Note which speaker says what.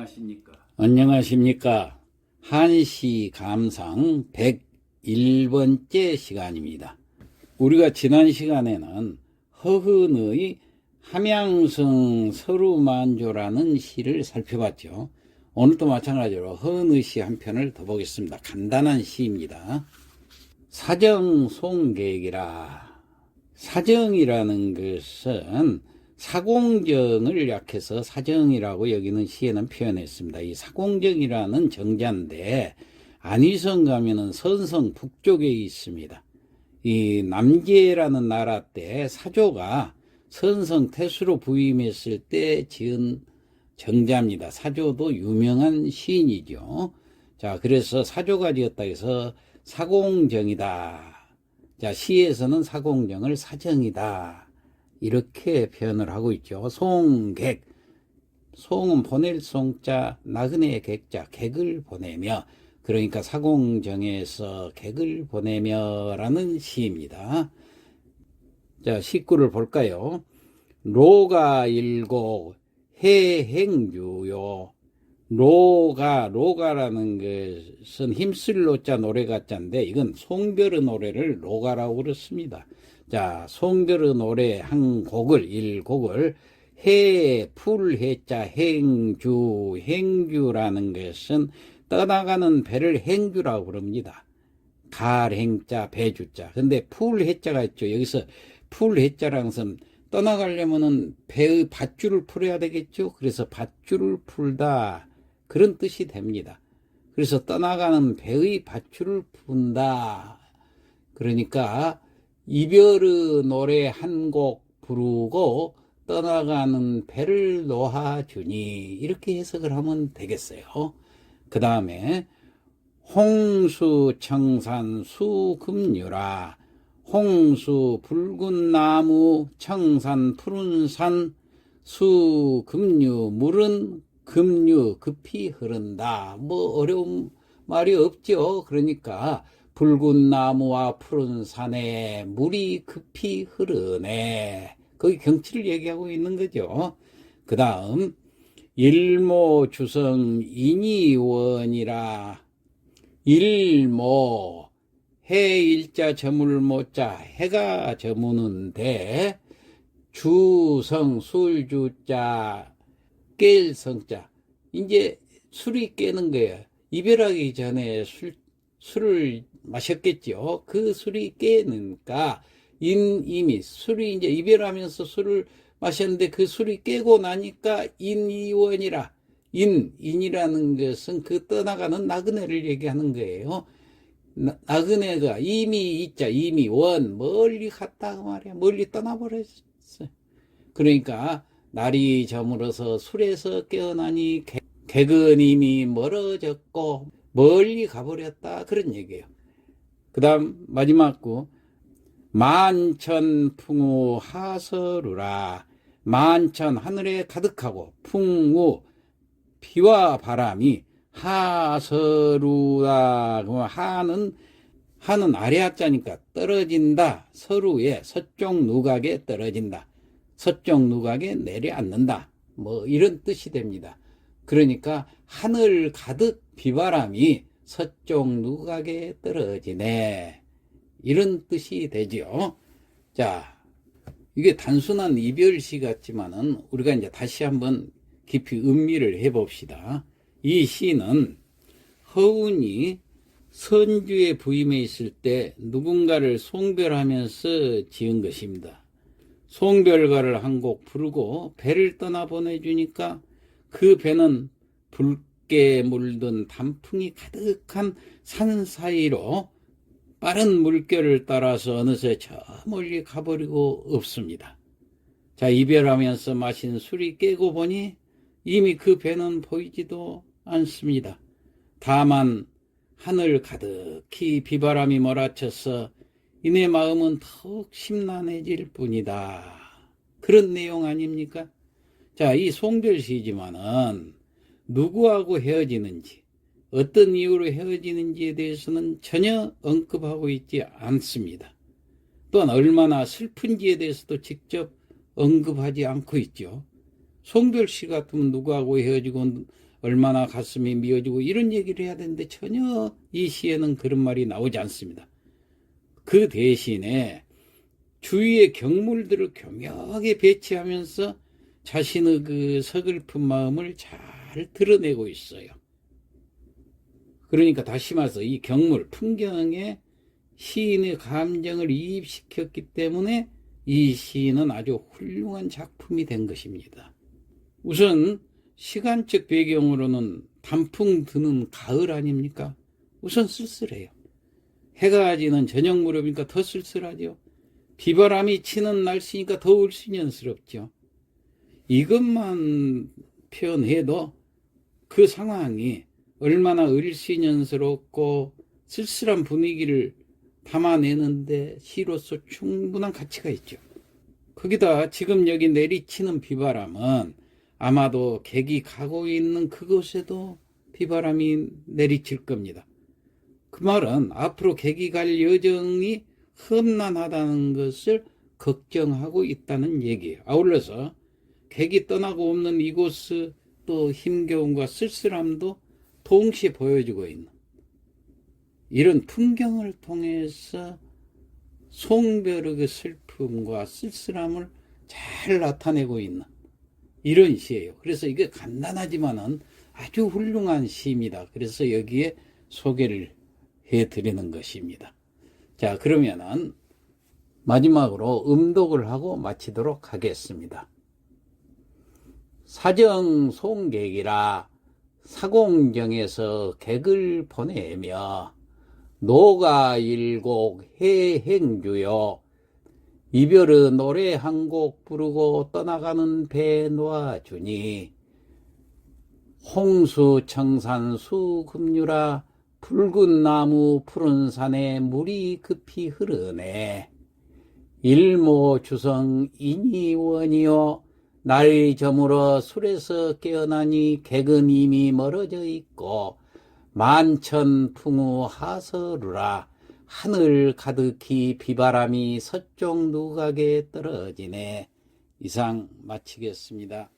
Speaker 1: 안녕하십니까.
Speaker 2: 안녕하십니까. 한시 감상 101번째 시간입니다. 우리가 지난 시간에는 허흔의 함양성 서루만조라는 시를 살펴봤죠. 오늘도 마찬가지로 허흔의 시 한 편을 더 보겠습니다. 간단한 시입니다. 사정 송객이라. 사정이라는 것은 사공정을 약해서 사정이라고 여기는 시에는 표현했습니다. 이 사공정이라는 정자인데 안위성 가면은 선성 북쪽에 있습니다. 이 남계라는 나라 때 사조가 선성 태수로 부임했을 때 지은 정자입니다. 사조도 유명한 시인이죠. 자, 그래서 사조가 지었다 해서 사공정이다. 자, 시에서는 사공정을 사정이다. 이렇게 표현을 하고 있죠. 송객. 송은 보낼 송자, 나그네 객자, 객을 보내며, 그러니까 사공정에서 객을 보내며라는 시입니다. 자, 식구를 볼까요? 로가 일곡, 해행주요. 로가, 로가라는 것은 힘쓸 로자 노래 가 자인데, 이건 송별의 노래를 로가라고 그렇습니다. 자, 송별의 노래 한 곡을, 일 곡을 해, 풀, 해자, 행주, 행주라는 것은 떠나가는 배를 행주라고 그럽니다. 갈, 행자, 배주자. 근데 풀, 해자가 있죠. 여기서 풀, 해자라는 것은 떠나가려면은 배의 밧줄을 풀어야 되겠죠. 그래서 밧줄을 풀다. 그런 뜻이 됩니다. 그래서 떠나가는 배의 밧줄을 푼다. 그러니까 이별의 노래 한 곡 부르고 떠나가는 배를 놓아주니 이렇게 해석을 하면 되겠어요. 그 다음에 홍수 청산 수금유라 홍수 붉은 나무 청산 푸른 산 수금유 물은 금류 급히 흐른다. 뭐 어려운 말이 없죠. 그러니까 붉은 나무와 푸른 산에 물이 급히 흐르네. 거기 경치를 얘기하고 있는 거죠. 그 다음, 일모 주성 인이원이라, 일모, 해 일자 저물 모자, 해가 저무는데, 주성 술주자, 깰 성자. 이제 술이 깨는 거예요. 이별하기 전에 술, 술을 마셨겠죠. 그 술이 깨니까 인 이미 술이 이제 이별하면서 술을 마셨는데 그 술이 깨고 나니까 인이원이라 인 인이라는 것은 그 떠나가는 나그네를 얘기하는 거예요. 나, 나그네가 이미 있자 이미 원 멀리 갔다가 말이야 멀리 떠나버렸어. 그러니까 날이 저물어서 술에서 깨어나니 개, 객은 이미 멀어졌고 멀리 가버렸다. 그런 얘기예요. 그 다음 마지막 구. 만천 풍우 하서루라. 만천 하늘에 가득하고 풍우 비와 바람이 하서루라. 그 하는 하는 아래 하자니까 떨어진다. 서루에 서쪽 누각에 떨어진다 서쪽 누각에 내려앉는다 뭐 이런 뜻이 됩니다. 그러니까 하늘 가득 비바람이 서쪽 누각에 떨어지네. 이런 뜻이 되죠. 자, 이게 단순한 이별시 같지만은 우리가 이제 다시 한번 깊이 음미를 해봅시다. 이 시는 허운이 선주에 부임해 있을 때 누군가를 송별하면서 지은 것입니다. 송별가를 한 곡 부르고 배를 떠나 보내주니까 그 배는 붉게 물든 단풍이 가득한 산 사이로 빠른 물결을 따라서 어느새 저 멀리 가버리고 없습니다. 자, 이별하면서 마신 술이 깨고 보니 이미 그 배는 보이지도 않습니다. 다만 하늘 가득히 비바람이 몰아쳐서 이내 마음은 더욱 심란해질 뿐이다. 그런 내용 아닙니까? 자, 이 송별시지만은 누구하고 헤어지는지, 어떤 이유로 헤어지는지에 대해서는 전혀 언급하고 있지 않습니다. 또한 얼마나 슬픈지에 대해서도 직접 언급하지 않고 있죠. 송별시 같으면 누구하고 헤어지고 얼마나 가슴이 미어지고 이런 얘기를 해야 되는데 전혀 이 시에는 그런 말이 나오지 않습니다. 그 대신에 주위의 경물들을 교묘하게 배치하면서 자신의 그 서글픈 마음을 잘 드러내고 있어요. 그러니까 다시 말해서 이 경물, 풍경에 시인의 감정을 이입시켰기 때문에 이 시인은 아주 훌륭한 작품이 된 것입니다. 우선 시간적 배경으로는 단풍 드는 가을 아닙니까? 우선 쓸쓸해요. 해가 지는 저녁 무렵이니까 더 쓸쓸하죠. 비바람이 치는 날씨니까 더 울신연스럽죠. 이것만 표현해도 그 상황이 얼마나 을신연스럽고 쓸쓸한 분위기를 담아내는데 시로서 충분한 가치가 있죠. 거기다 지금 여기 내리치는 비바람은 아마도 객이 가고 있는 그곳에도 비바람이 내리칠 겁니다. 그 말은 앞으로 객이 갈 여정이 험난하다는 것을 걱정하고 있다는 얘기예요. 아울러서 객이 떠나고 없는 이곳의 또 힘겨움과 쓸쓸함도 동시에 보여주고 있는 이런 풍경을 통해서 송별의 슬픔과 쓸쓸함을 잘 나타내고 있는 이런 시예요. 그래서 이게 간단하지만은 아주 훌륭한 시입니다. 그래서 여기에 소개를 해 드리는 것입니다. 자, 그러면은 마지막으로 음독을 하고 마치도록 하겠습니다. 사정 송객이라 사공정에서 객을 보내며 노가 일곡 해행주요 이별의 노래 한 곡 부르고 떠나가는 배 놓아주니 홍수 청산 수금류라 붉은 나무 푸른 산에 물이 급히 흐르네. 일모 주성 인이원이요. 날이 저물어 술에서 깨어나니 객은 이미 멀어져 있고 만천 풍우 하서루라. 하늘 가득히 비바람이 서쪽 누각에 떨어지네. 이상 마치겠습니다.